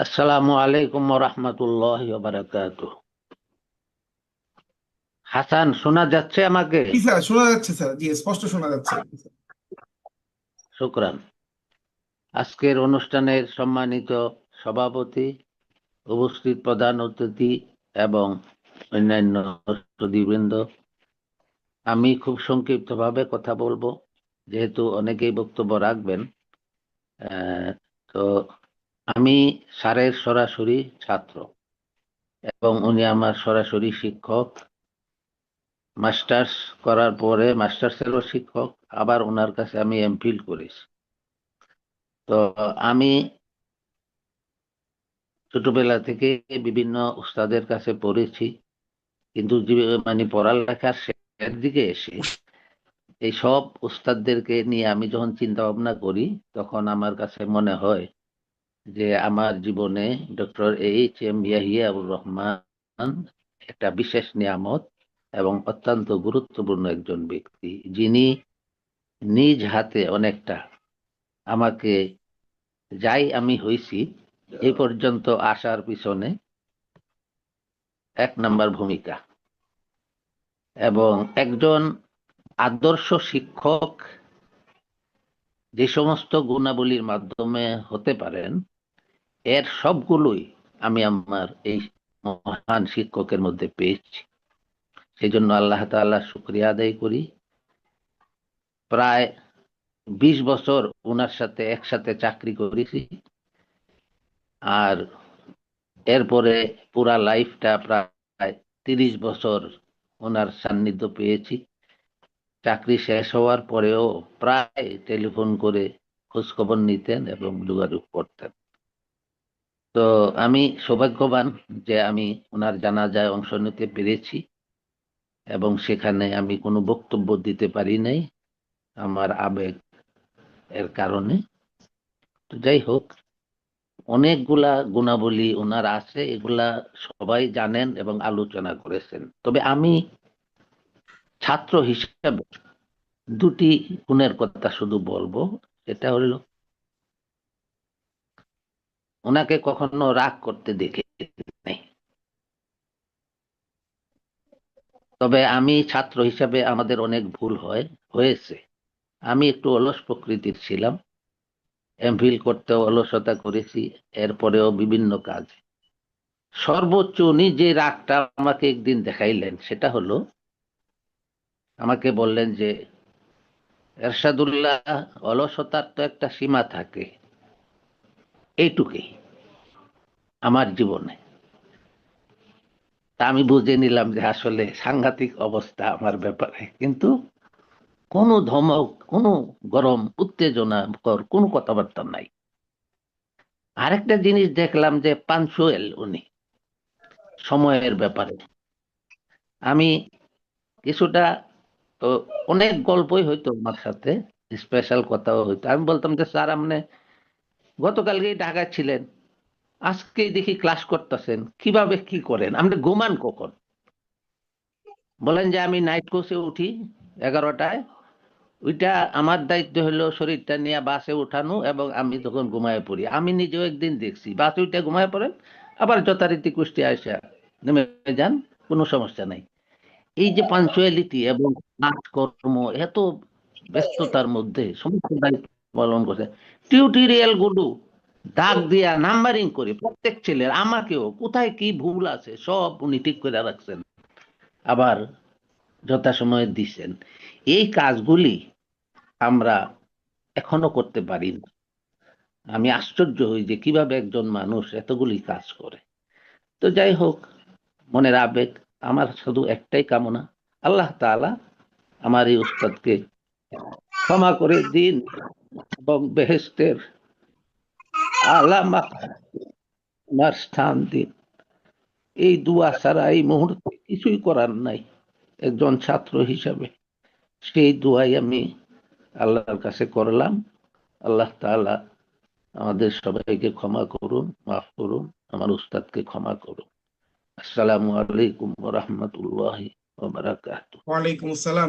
আসসালামু আলাইকুম রহমতুল্লাহ বারাকাত হাসান শোনা যাচ্ছে আমাকে? স্যার শোনা যাচ্ছে স্যার। জি স্পষ্ট শোনা যাচ্ছে। শুক্রান। আজকের অনুষ্ঠানের সম্মানিত সভাপতি উপস্থিত প্রধান অতিথি এবং অন্যান্য সুদীবৃন্দ আমি খুব সংক্ষিপ্তভাবে কথা বলব যেহেতু অনেকেই বক্তব্য রাখবেন। আহ, তো আমি স্যারের সরাসরি ছাত্র এবং উনি আমার সরাসরি শিক্ষক। মাস্টার্স করার পরে মাস্টার্সেরও শিক্ষক, আবার ওনার কাছে আমি এমফিল করেছি। তো আমি ছোটবেলা থেকে বিভিন্ন উস্তাদের কাছে পড়েছি, কিন্তু মানে পড়ালেখার শেষের দিকে এসে এই সব উস্তাদদেরকে নিয়ে আমি যখন চিন্তা ভাবনা করি, তখন আমার কাছে মনে হয় যে আমার জীবনে doctor H M Yahiaur Rahman একটা বিশেষ নিয়ামত এবং অত্যন্ত গুরুত্বপূর্ণ একজন ব্যক্তি। যিনি নিজ হাতে অনেকটা আমাকে যাই আমি হইছি এই পর্যন্ত আসার পিছনে এক নাম্বার ভূমিকা। এবং একজন আদর্শ শিক্ষক যে সমস্ত গুণাবলীর মাধ্যমে হতে পারেন এর সবগুলোই আমি আমার এই মহান শিক্ষকের মধ্যে পেয়েছি। সেই জন্য আল্লাহ তাআলা শুক্রিয়া আদায় করি। প্রায় বিশ বছর ওনার সাথে একসাথে চাকরি করেছি। আর এরপরে পুরা লাইফটা প্রায় তিরিশ বছর ওনার সান্নিধ্য পেয়েছি। চাকরি শেষ হওয়ার পরেও প্রায় টেলিফোন করে খোঁজখবর নিতেন এবং যোগাযোগ করতেন। তো আমি সৌভাগ্যবান যে আমি ওনার জানাজায় অংশ নিতে পেরেছি এবং সেখানে আমি কোনো বক্তব্য দিতে পারি নাই আমার আবেগ এর কারণে। তো যাই হোক, অনেকগুলা গুণাবলী ওনার আছে, এগুলা সবাই জানেন এবং আলোচনা করেছেন। তবে আমি ছাত্র হিসাবে দুটি গুণের কথা শুধু বলব, সেটা হলো ওনাকে কখনো রাগ করতে দেখে নাই। তবে আমি ছাত্র হিসাবে আমাদের অনেক ভুল হয়, হয়েছে। আমি একটু অলস প্রকৃতির ছিলাম, এমফিল করতে অলসতা করেছি, এরপরেও বিভিন্ন কাজ। সর্বোচ্চ উনি যে রাগটা আমাকে একদিন দেখাইলেন, সেটা হলো, আমাকে বললেন যে, এরশাদুল্লাহ, অলসতার তো একটা সীমা থাকে। এইটুকুই আমার জীবনে। তা আমি বুঝে নিলাম যে আসলে সাংঘাতিক অবস্থা আমার ব্যাপারে। কিন্তু কোনো ধমক, কোনো গরম উত্তেজনা কর কোনো কথাবার্তা নাই। আরেকটা জিনিস দেখলাম যে পাঞ্চুয়েল উনি, সময়ের ব্যাপারে। আমি কিছুটা, তো অনেক গল্পই হইতো আমার সাথে, স্পেশাল কথাও হইতো। আমি বলতাম যে, স্যার, আপনি গতকালকেই ঢাকায় ছিলেন। আজকে দেখি ক্লাস করতেছেন। কীভাবে কি করেন? আপনি ঘুমান কখন? বলেন যে আমি নাইট কোর্সে উঠি এগারোটায়। ওইটা আমার দায়িত্ব হলো শরীরটা নিয়ে বাসে উঠানো এবং আমি তখন ঘুমায় পড়ি। আমি নিজেও একদিন দেখছি। বাসে উঠে ঘুমায় পড়েন, আবার যথারীতি কুষ্টি আসা নেমে যান, কোনো সমস্যা নাই। এই যে পাঞ্চুয়ালিটি এবং কাজকর্ম, এত ব্যস্ততার মধ্যে সমস্ত দায়িত্ব পালন করছে টিউটোরিয়ালগুলো দাগ দিয়া নাম্বারিং করে প্রত্যেক ছেলের আমাকেও কোথায় কি ভুল আছে সব উনি ঠিক করে রাখছেন। আবার যথাসময়ে দিচ্ছেন। এই কাজগুলি আমরা এখনও করতে পারি না। আমি আশ্চর্য হই যে কীভাবে একজন মানুষ এতগুলি কাজ করে। তো যাই হোক মনের আবেগ আমার শুধু একটাই কামনা আল্লাহ তাআলা আমার এই উস্তাদকে ক্ষমা করে দিন। এবং বেহেস্তের আলামা আমার স্থান দিন এই দুয়া ছাড়া এই মুহূর্তে কিছুই করার নাই, একজন ছাত্র হিসাবে। সেই দুয়াই আমি আল্লাহর কাছে করলাম। আল্লাহ তাআলা আমাদের সবাইকে ক্ষমা করুন, মাফ করুন, আমার উস্তাদকে ক্ষমা করুন। আসসালামু আলাইকুম রাহমাতুল্লাহি ওয়ালাইকুম আসসালাম।